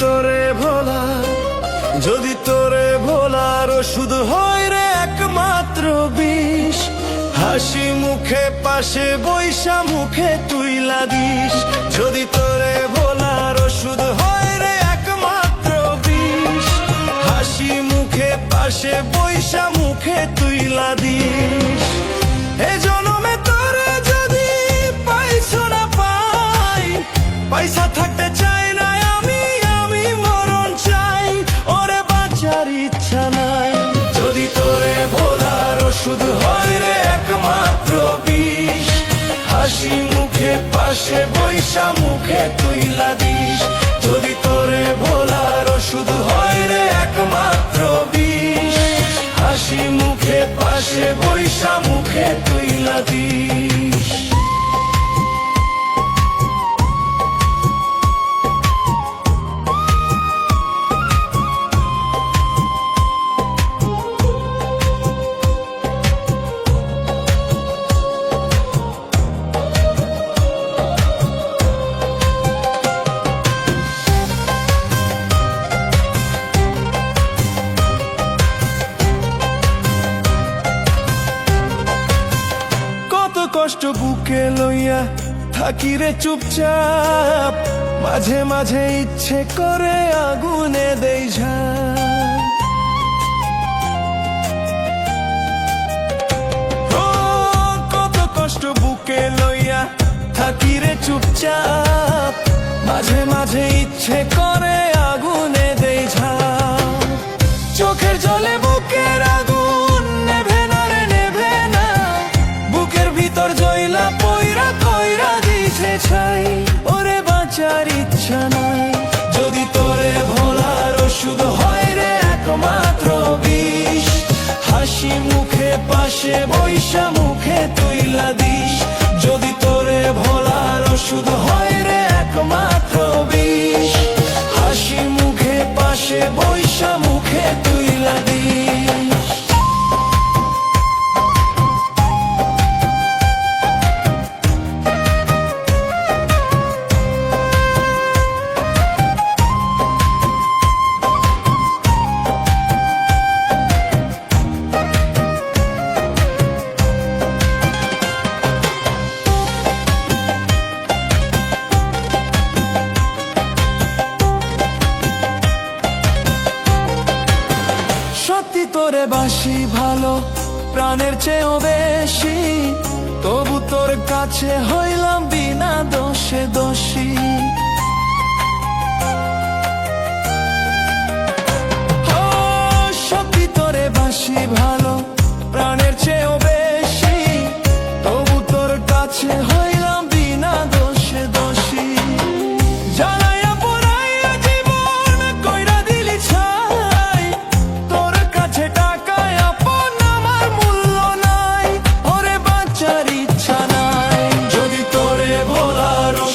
তোরে ভোলা, যদি তোরে ভোলার ওষুধ হয় রে একমাত্র বিষ। হাসি মুখে, পাশে বৈশা মুখে তুইলা দিস যদি তোরে ভোলার ওষুধ হয় রে একমাত্র বিষ। হাসি মুখে, পাশে বৈশা মুখে এ জনমে তোরে যদি পাইছো না পাই, পয়সা থাকতে চাই ওষুধ হয় রে একমাত্র বিষ। হাসি মুখে পাশে বৈশা মুখে তুই দিস। যদি তোরে কষ্ট বুকে লইয়া থাকি রে চুপচাপ। মাঝে মাঝে ইচ্ছে করে আগুনে দেই কত কষ্ট বুকে লইয়া থাকি রে চুপচাপ। মাঝে মাঝে ইচ্ছে করে পাশে বৈশা মুখে তুই লাদিস যদি তোরে ভোলার ওষুধ হয় রে একমাত্র বিষ। হাসি মুখে, পাশে বৈশা মুখে তুই দিস। বাসি ভালো প্রাণের চেয়েও বেশি। তবু তোর কাছে হইলাম বিনা দোষে দোষী। বাসি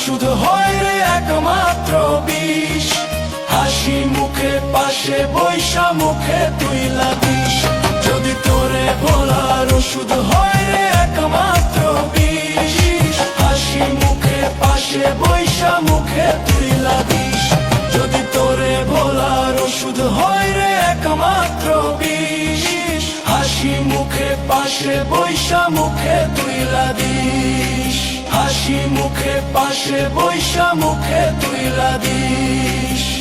ওষুধ হয় রে একমাত্র বিষ। হাসি মুখে, পাশে বৈশা মুখে তুই লাগিস। যদি তোরে বলার ওষুধ হয় রে একমাত্র বিষ। হাসি মুখে, পাশে বৈশা মুখে তুই লাগিস। যদি তোরে ভোলার ওষুধ হয় রে একমাত্র বিষ। হাসি মুখে, পাশে বৈশা মুখে তুই লাগিস। হাসি মুখে পাশে বৈশা মুখে তুই লাগিস